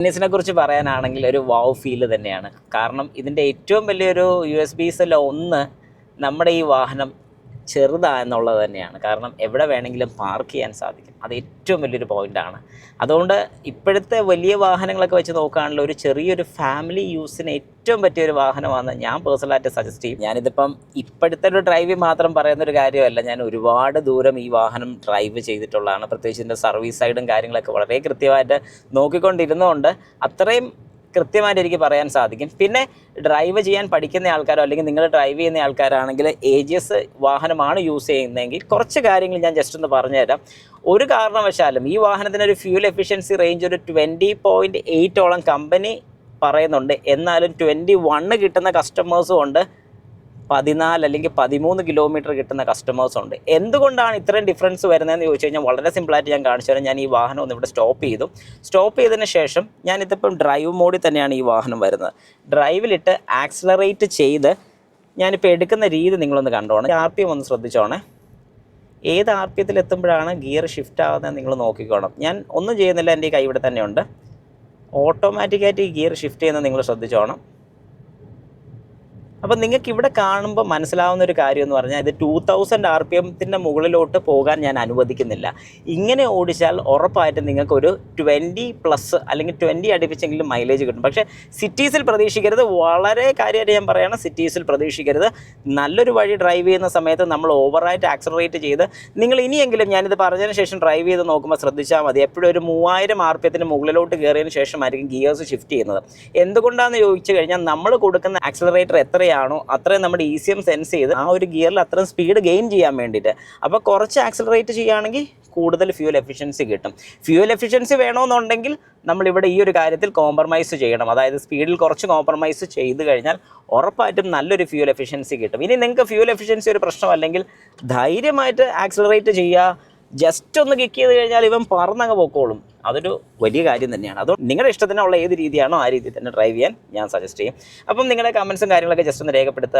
ടെന്നീസിനെ കുറിച്ച് പറയാനാണെങ്കിൽ ഒരു വാവ് ഫീൽ തന്നെയാണ്. കാരണം ഇതിന്റെ ഏറ്റവും വലിയൊരു യു എസ് ബിസിൽ ഒന്ന് നമ്മുടെ ഈ വാഹനം ചെറുതാ എന്നുള്ളത് തന്നെയാണ്. കാരണം എവിടെ വേണമെങ്കിലും പാർക്ക് ചെയ്യാൻ സാധിക്കും. അത് ഏറ്റവും വലിയൊരു പോയിന്റാണ് അതുകൊണ്ട് ഇപ്പോഴത്തെ വലിയ വാഹനങ്ങളൊക്കെ വെച്ച് നോക്കുകയാണെങ്കിൽ ഒരു ചെറിയൊരു ഫാമിലി യൂസിന് ഏറ്റവും പറ്റിയ ഒരു വാഹനമാണ് ഞാൻ പേഴ്സണലായിട്ട് സജസ്റ്റ് ചെയ്യും. ഞാനിതിപ്പം ഇപ്പോഴത്തെ ഒരു ഡ്രൈവ് മാത്രം പറയുന്ന ഒരു കാര്യമല്ല. ഞാൻ ഒരുപാട് ദൂരം ഈ വാഹനം ഡ്രൈവ് ചെയ്തിട്ടുള്ളതാണ്. പ്രത്യേകിച്ച് ഇതിന്റെ സർവീസ് സൈഡും കാര്യങ്ങളൊക്കെ വളരെ കൃത്യമായിട്ട് നോക്കിക്കൊണ്ടിരുന്നതുകൊണ്ട് അത്രയും കൃത്യമായിട്ട് എനിക്ക് പറയാൻ സാധിക്കും. പിന്നെ ഡ്രൈവ് ചെയ്യാൻ പഠിക്കുന്ന ആൾക്കാരോ അല്ലെങ്കിൽ നിങ്ങൾ ഡ്രൈവ് ചെയ്യുന്ന ആൾക്കാരാണെങ്കിൽ എ ജി എസ് വാഹനമാണ് യൂസ് ചെയ്യുന്നതെങ്കിൽ കുറച്ച് കാര്യങ്ങൾ ഞാൻ ജസ്റ്റ് ഒന്ന് പറഞ്ഞുതരാം. ഒരു കാരണവശാലും ഈ വാഹനത്തിന് ഒരു ഫ്യൂൽ എഫിഷ്യൻസി റേഞ്ച് ഒരു ട്വന്റി പോയിന്റ് എയ്റ്റോളം കമ്പനി പറയുന്നുണ്ട്. എന്നാലും ട്വന്റി വണ്ണ് കിട്ടുന്ന കസ്റ്റമേഴ്സും ഉണ്ട്. പതിനാല് അല്ലെങ്കിൽ പതിമൂന്ന് കിലോമീറ്റർ കിട്ടുന്ന കസ്റ്റമേഴ്സ് ഉണ്ട്. എന്തുകൊണ്ടാണ് ഇത്രയും ഡിഫറൻസ് വരുന്നതെന്ന് ചോദിച്ചു കഴിഞ്ഞാൽ വളരെ സിമ്പിളായിട്ട് ഞാൻ കാണിച്ചു തരാം. ഞാൻ ഈ വാഹനം ഒന്ന് ഇവിടെ സ്റ്റോപ്പ് ചെയ്തു. സ്റ്റോപ്പ് ചെയ്തതിന് ശേഷം ഞാനിതിപ്പം ഡ്രൈവ് മോഡിൽ തന്നെയാണ് ഈ വാഹനം വരുന്നത്. ഡ്രൈവിലിട്ട് ആക്സിലറേറ്റ് ചെയ്ത് ഞാനിപ്പോൾ എടുക്കുന്ന രീതി നിങ്ങളൊന്ന് കണ്ടോണം. ആർ പി എം ഒന്ന് ശ്രദ്ധിച്ചോണേ. ഏത് ആർ പി എത്തിൽ എത്തുമ്പോഴാണ് ഗിയർ ഷിഫ്റ്റ് ആകുന്നത് നിങ്ങൾ നോക്കിക്കോണം. ഞാൻ ഒന്നും ചെയ്യുന്നില്ല എന്റെ കൈ ഇവിടെ തന്നെയുണ്ട് ഓട്ടോമാറ്റിക്കായിട്ട് ഈ ഗിയർ ഷിഫ്റ്റ് ചെയ്യുന്നത് നിങ്ങൾ ശ്രദ്ധിച്ചോണം. അപ്പം നിങ്ങൾക്ക് ഇവിടെ കാണുമ്പോൾ മനസ്സിലാവുന്ന ഒരു കാര്യം എന്ന് പറഞ്ഞാൽ ഇത് ടൂ തൗസൻഡ് ആർ പി എമ്മത്തിന്റെ മുകളിലോട്ട് പോകാൻ ഞാൻ അനുവദിക്കുന്നില്ല. ഇങ്ങനെ ഓടിച്ചാൽ ഉറപ്പായിട്ടും നിങ്ങൾക്കൊരു ട്വന്റി പ്ലസ് അല്ലെങ്കിൽ ട്വന്റി അടുപ്പിച്ചെങ്കിലും മൈലേജ് കിട്ടും. പക്ഷേ സിറ്റീസിൽ പ്രതീക്ഷിക്കരുത്. വളരെ കാര്യമായിട്ട് ഞാൻ പറയുകയാണ് സിറ്റീസിൽ പ്രതീക്ഷിക്കരുത്. നല്ലൊരു വഴി ഡ്രൈവ് ചെയ്യുന്ന സമയത്ത് നമ്മൾ ഓവറായിട്ട് ആക്സലറേറ്റ് ചെയ്ത് നിങ്ങൾ ഇനിയെങ്കിലും ഞാനിത് പറഞ്ഞതിന് ശേഷം ഡ്രൈവ് ചെയ്ത് നോക്കുമ്പോൾ ശ്രദ്ധിച്ചാൽ മതി. എപ്പോഴും ഒരു മൂവായിരം ആർ പി എത്തിന് മുകളിലോട്ട് കയറിയതിന് ശേഷമായിരിക്കും ഗിയേഴ്സ് ഷിഫ്റ്റ് ചെയ്യുന്നത്. എന്തുകൊണ്ടാണെന്ന് ചോദിച്ചു കഴിഞ്ഞാൽ നമ്മൾ കൊടുക്കുന്ന ആക്സലറേറ്റർ എത്രയാണോ അത്രയും നമ്മുടെ ഇ സി എം സെൻസ് ചെയ്ത് ആ ഒരു ഗിയറിൽ അത്രയും സ്പീഡ് ഗെയിൻ ചെയ്യാൻ വേണ്ടിയിട്ട്. അപ്പോൾ കുറച്ച് ആക്സിലറേറ്റ് ചെയ്യുകയാണെങ്കിൽ കൂടുതൽ ഫ്യൂൽ എഫിഷ്യൻസി കിട്ടും. ഫ്യൂൽ എഫിഷ്യൻസി വേണമെന്നുണ്ടെങ്കിൽ നമ്മളിവിടെ ഈ ഒരു കാര്യത്തിൽ കോംപ്രമൈസ് ചെയ്യണം. അതായത് സ്പീഡിൽ കുറച്ച് കോംപ്രമൈസ് ചെയ്ത് കഴിഞ്ഞാൽ ഉറപ്പായിട്ടും നല്ലൊരു ഫ്യൂൽ എഫിഷ്യൻസി കിട്ടും. ഇനി നിങ്ങൾക്ക് ഫ്യൂൽ എഫിഷ്യൻസി ഒരു പ്രശ്നമല്ലെങ്കിൽ ധൈര്യമായിട്ട് ആക്സിലറേറ്റ് ചെയ്യുക. ജസ്റ്റ് ഒന്ന് കിക്ക് ചെയ്ത് കഴിഞ്ഞാൽ ഇവൻ പറന്നങ്ങ് പൊക്കോളും. അതൊരു വലിയ കാര്യം തന്നെയാണ്. അതുകൊണ്ട് നിങ്ങളുടെ ഇഷ്ടത്തിനുള്ള ഏത് രീതിയാണോ ആ രീതിയിൽ തന്നെ ഡ്രൈവ് ചെയ്യാൻ ഞാൻ സജസ്റ്റ് ചെയ്യും. അപ്പം നിങ്ങളുടെ കമൻസും കാര്യങ്ങളൊക്കെ ജസ്റ്റ് ഒന്ന് രേഖപ്പെടുത്തുക.